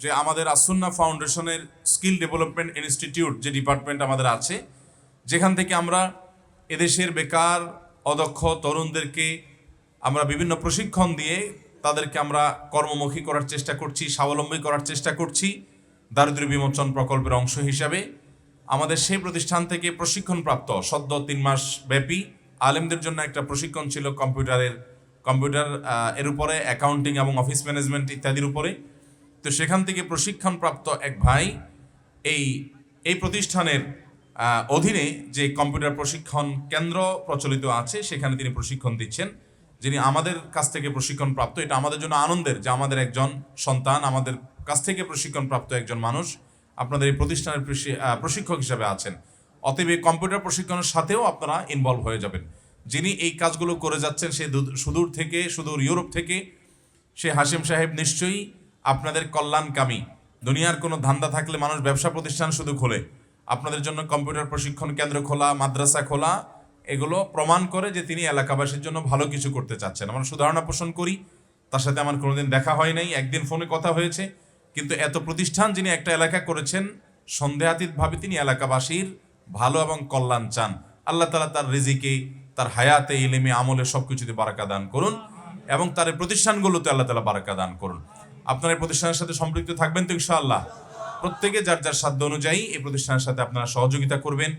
যে আমাদের আসুন্না ফাউন্ডেশনের স্কিল ডেভেলপমেন্ট ইনস্টিটিউট যে ডিপার্টমেন্ট আমাদের আছে, যেখান থেকে আমরা এদেশের বেকার, অদক্ষ তরুণদেরকে আমরা বিভিন্ন প্রশিক্ষণ দিয়ে তাদেরকে আমরা কর্মমুখী করার চেষ্টা করছি, স্বাবলম্বী করার চেষ্টা করছি, দারিদ্র্য বিমোচন প্রকল্পের অংশ হিসাবে। আমাদের সেই প্রতিষ্ঠান থেকে প্রশিক্ষণপ্রাপ্ত সদ্য তিন মাস ব্যাপী আলেমদের জন্য একটা প্রশিক্ষণ ছিল কম্পিউটারের, কম্পিউটার এর উপরে, অ্যাকাউন্টিং এবং অফিস ম্যানেজমেন্ট ইত্যাদির উপরে। তো সেখান থেকে প্রশিক্ষণপ্রাপ্ত এক ভাই এই এই প্রতিষ্ঠানের অধীনে যে কম্পিউটার প্রশিক্ষণ কেন্দ্র প্রচলিত আছে, সেখানে তিনি প্রশিক্ষণ দিচ্ছেন। যিনি আমাদের কাছ থেকে প্রশিক্ষণ প্রাপ্ত এটা আমাদের জন্য আনন্দের যে আমাদের একজন সন্তান, আমাদের কাছ থেকে প্রশিক্ষণ প্রাপ্ত একজন মানুষ আপনাদের এই প্রতিষ্ঠানের প্রশিক্ষক হিসাবে আছেন। অতএব এই কম্পিউটার প্রশিক্ষণের সাথেও আপনারা ইনভলভ হয়ে যাবেন। যিনি এই কাজগুলো করে যাচ্ছেন, সে সুদূর থেকে, সুদূর ইউরোপ থেকে, সে হাসিম সাহেব নিশ্চয়ই আপনাদের কল্যাণকামী। দুনিয়ার কোনো ধান্দা থাকলে মানুষ ব্যবসা প্রতিষ্ঠান শুধু খোলে। আপনাদের জন্য কম্পিউটার প্রশিক্ষণ কেন্দ্র খোলা, মাদ্রাসা খোলা, এগুলো প্রমাণ করে যে তিনি এলাকাবাসীর জন্য ভালো কিছু করতে চাচ্ছেন। আমরা সুধারণা পোষণ করি। তার সাথে আমার কোনোদিন দেখা হয় নাই, একদিন ফোনে কথা হয়েছে। কিন্তু এত প্রতিষ্ঠান যিনি একটা এলাকা করেছেন, সন্দেহাতীতভাবে তিনি এলাকাবাসীর ভালো এবং কল্যাণ চান। আল্লাহ তালা তার রিজিকে, তার হায়াতে, ইলেমে, আমলে সব কিছুতে বারাকা দান করুন এবং তার প্রতিষ্ঠানগুলোতে আল্লাহ তালা বারাকা দান করুন। আপনার এই প্রতিষ্ঠানের সাথে সম্পৃক্ত থাকবেন তো ইনশাআল্লাহ। প্রত্যেকে যার যার সাধ্য অনুযায়ী এই প্রতিষ্ঠানের সাথে আপনারা সহযোগিতা করবেন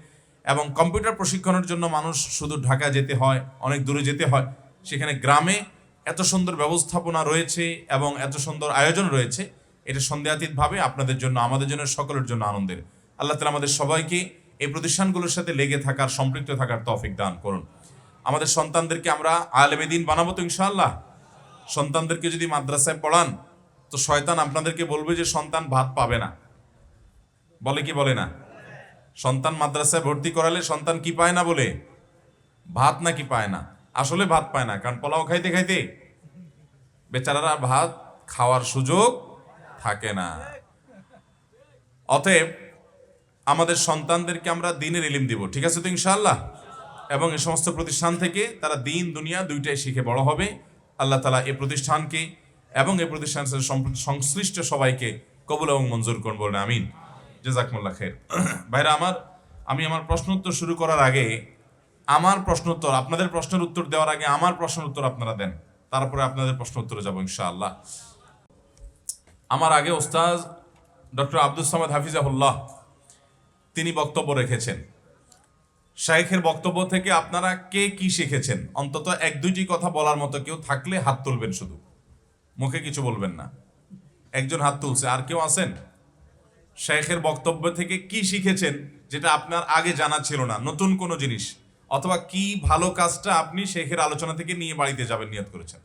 এবং কম্পিউটার প্রশিক্ষণের জন্য মানুষ শুধু ঢাকা যেতে হয়, অনেক দূরে যেতে হয়, সেখানে গ্রামে এত সুন্দর ব্যবস্থাপনা রয়েছে এবং এত সুন্দর আয়োজন রয়েছে, এটা সন্দেহাতীতভাবে আপনাদের জন্য, আমাদের জন্য, সকলের জন্য আনন্দের। আল্লাহ তালা আমাদের সবাইকে এই প্রতিষ্ঠানগুলোর সাথে লেগে থাকার, সম্পৃক্ত থাকার তফিক দান করুন। আমাদের সন্তানদেরকে আমরা আলেমেদিন বানাবো তো ইনশাআল্লাহ। সন্তানদেরকে যদি মাদ্রাসায় পড়ান তো শয়তান আপনাদেরকে বলবে যে সন্তান ভাত পাবে না। বলে কি বলে না? সন্তান মাদ্রাসায় ভর্তি করালে সন্তান কি পায় না বলে? ভাত নাকি পায় না? আসলে ভাত পায় না, কারণ পোলাও খাইতে খাইতে বেচারারা ভাত খাওয়ার সুযোগ থাকে না। অতএব আমাদের সন্তানদেরকে আমরা দিনের ইলিম দিব, ঠিক আছে তো ইনশাআল্লাহ? এবং এই সমস্ত প্রতিষ্ঠান থেকে তারা দিন, দুনিয়া দুইটাই শিখে বড় হবে। আল্লাহ তালা এ প্রতিষ্ঠানকে এবং এই সম্পৃ- সংশ্লিষ্ট সবাইকে কবুল এবং মঞ্জুর করুন বলেন, আমিন। জেজাকমুল্লা খের ভাইরা, আমার, আমি আমার প্রশ্ন উত্তর শুরু করার আগে আমার প্রশ্ন উত্তর আপনাদের প্রশ্নের উত্তর দেওয়ার আগে আমার প্রশ্নের উত্তর আপনারা দেন। তারপরে আপনাদের প্রশ্ন উত্তরে যাব, ইনশাআল্লাহ। আমার আগে ওস্তাজ ডক্টর আব্দুল সামাদ হাফিজাহুল্লাহ, তিনি বক্তব্য রেখেছেন। শাইখের বক্তব্য থেকে আপনারা কে কি শিখেছেন? অন্তত এক দুইটি কথা বলার মতো কেউ থাকলে হাত তুলবেন শুধু। মুখে কিছু বলবেন না। একজন হাত তুলছে। আর কেউ আছেন? শেখের বক্তব্য থেকে কি শিখেছেন যেটা আপনার আগে জানা ছিল না? নতুন কোনো জিনিস? অথবা কি ভালো কাজটা আপনি শেখের আলোচনা থেকে নিয়ে বাড়িতে যাবেন, নিয়ত করেছেন?